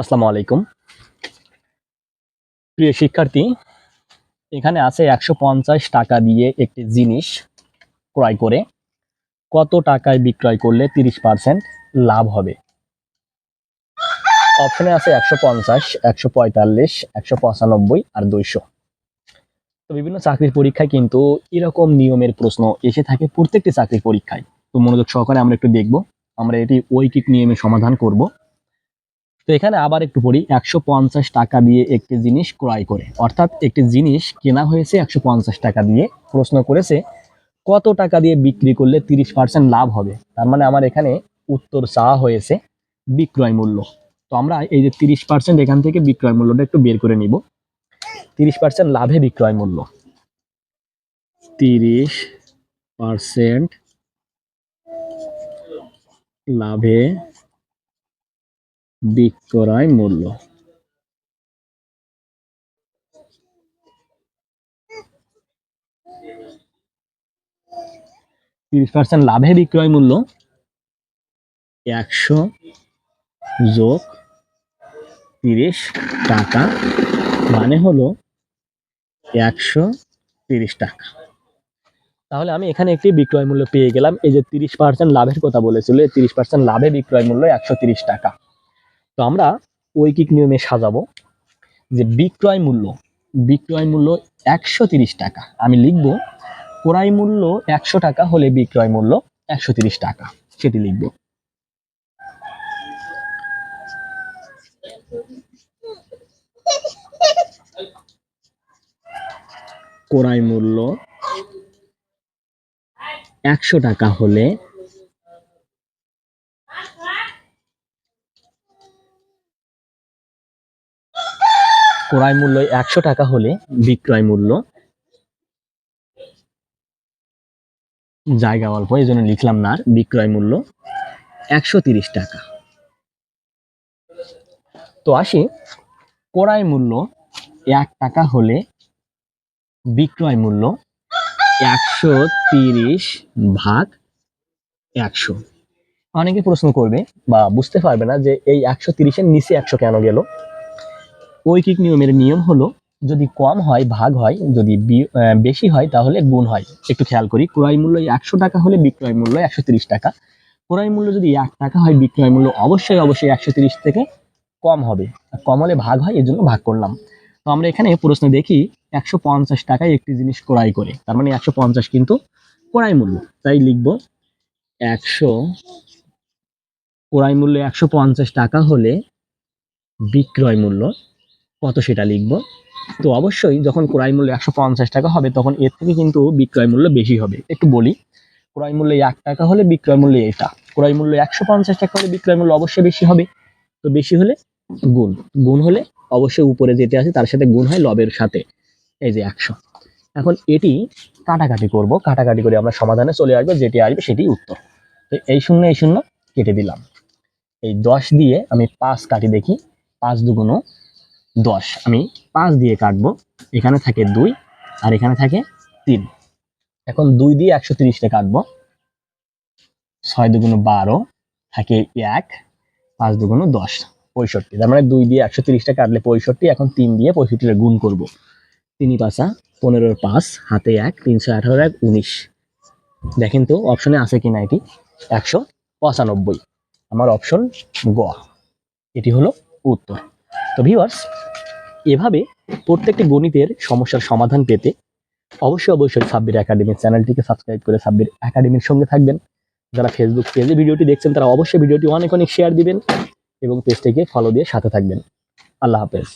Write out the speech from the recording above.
আসসালামু আলাইকুম। প্রিয় শিক্ষার্থী, এখানে আছে একশো পঞ্চাশ টাকা দিয়ে একটি জিনিস ক্রয় করে। কত টাকায় বিক্রয় করলে তিরিশ পার্সেন্ট লাভ হবে? অপশনে আছে একশো পঞ্চাশ, একশো পঁয়তাল্লিশ, একশো পঁচানব্বই আর দুইশো। তো বিভিন্ন চাকরির পরীক্ষায় কিন্তু এরকম নিয়মের প্রশ্ন এসে থাকে প্রত্যেকটি চাকরির পরীক্ষায়। তো মনোযোগ সহকারে আমরা একটু দেখব। আমরা এটি ঐকিক নিয়মে সমাধান করব। তো এখানে আবার একটু পড়ি, একশো পঞ্চাশ টাকা দিয়ে একটি জিনিস ক্রয় করে। অর্থাৎ একটি জিনিস কেনা হয়েছে একশো পঞ্চাশ টাকা দিয়ে। প্রশ্ন করেছে, কত টাকা দিয়ে বিক্রি করলে তিরিশ পার্সেন্ট লাভ হবে? তার মানে আমার এখানে উত্তর চাওয়া হয়েছে বিক্রয় মূল্য। তো আমরা এই যে তিরিশ পার্সেন্ট এখান থেকে বিক্রয় মূল্যটা একটু বের করে নিব। তিরিশ পার্সেন্ট লাভে বিক্রয় মূল্য। তিরিশ পার্সেন্ট লাভে বিক্রয় মূল্য। তিরিশ পার্সেন্ট লাভে বিক্রয় মূল্য। একশো যোগ তিরিশ টাকা মানে হলো একশো তিরিশ টাকা। তাহলে আমি এখানে একটি বিক্রয় মূল্য পেয়ে গেলাম। এই যে তিরিশ পার্সেন্ট লাভের কথা বলেছিল তিরিশ পার্সেন্ট লাভে বিক্রয় মূল্য একশো তিরিশ টাকা। তো আমরা ঐকিক নিয়মে সাজাবো যে বিক্রয় মূল্য বিক্রয় মূল্য একশো টাকা। আমি লিখব, ক্রয় মূল্য একশো টাকা হলে বিক্রয় মূল্য একশো টাকা। সেটি লিখব। ক্রয় মূল্য একশো টাকা হলে ক্রয় মূল্য একশো টাকা হলে বিক্রয় মূল্য জায়গা অল্প, এই জন্য লিখলাম না বিক্রয় মূল্য একশো টাকা। তো আসি, ক্রয় মূল্য এক টাকা হলে বিক্রয় মূল্য একশো তিরিশ ভাগ একশো। অনেকে প্রশ্ন করবে বা বুঝতে পারবে না যে এই একশো তিরিশের নিচে একশো কেন গেল। ঐকিক নিয়মের নিয়ম হলো, যদি কম হয়, ভাগ হয়, যদি বেশি হয়, তাহলে গুণ হয়। একটু খেয়াল করি, ক্রয় মূল্য একশো টাকা হলে বিক্রয় মূল্য একশো টাকা। ক্রয় মূল্য যদি এক টাকা হয়, বিক্রয় মূল্য অবশ্যই অবশ্যই একশো থেকে কম হবে। কম হলে ভাগ হয় এর জন্য ভাগ করলাম। তো আমরা এখানে প্রশ্ন দেখি, একশো পঞ্চাশ টাকায় একটি জিনিস ক্রয় করে, তার মানে একশো পঞ্চাশ কিন্তু ক্রয় মূল্য। তাই লিখব, একশো ক্রয় মূল্য একশো পঞ্চাশ টাকা হলে বিক্রয় মূল্য কত সেটা লিখব। তো অবশ্যই যখন ক্রয় মূল্য একশো পঞ্চাশ টাকা হবে, তখন এর থেকে কিন্তু বিক্রয় মূল্য বেশি হবে। একটু বলি, ক্রয় মূল্য এক টাকা হলে বিক্রয় মূল্য এটা। ক্রয় মূল্য একশো পঞ্চাশ টাকা হলে বিক্রয় মূল্য অবশ্যই বেশি হবে। তো বেশি হলে গুণ। গুণ হলে অবশ্যই উপরে যেতে আছে, তার সাথে গুণ হয় লবের সাথে। এই যে একশো। এখন এটি কাটাকাটি করব। কাটাকাটি করে আমরা সমাধানে চলে আসব, যেটি আসবে সেটি উত্তর। তো এই শূন্য এই শূন্য কেটে দিলাম। এই দশ দিয়ে আমি পাঁচ কাটি দেখি। পাঁচ দুগুণ দশ। আমি পাঁচ দিয়ে কাটবো। এখানে থাকে দুই আর এখানে থাকে তিন। এখন দুই দিয়ে একশো তিরিশটা কাটবো। ছয় দুগুণ বারো থাকে এক, পাঁচ দুগুণ দশ, পঁয়ষট্টি। তার মানে দুই দিয়ে একশো তিরিশটা কাটলে পঁয়ষট্টি, এখন তিন দিয়ে পঁয়ষট্টিটা গুণ করব। তিন পাঁচা, পনেরোর পাঁচ, হাতে এক, তিনশো আঠারো এক, উনিশ। দেখেন তো, অপশনে আছে কিনা এটি? একশো পঁচানব্বই। আমার অপশন গ। এটি হলো উত্তর। তো ভিউয়ার্স এভাবে প্রত্যেকটি গণিতের সমস্যার সমাধান পেতে অবশ্যই অবশ্যই সাব্বির একাডেমির চ্যানেলটিকে সাবস্ক্রাইব করে সাব্বির একাডেমির সঙ্গে থাকবেন। যারা ফেসবুক পেজে ভিডিওটি দেখছেন, তারা অবশ্যই ভিডিওটি অনেক অনেক শেয়ার দিবেন এবং পেজটিকে ফলো দিয়ে সাথে থাকবেন। আল্লাহ হাফেজ।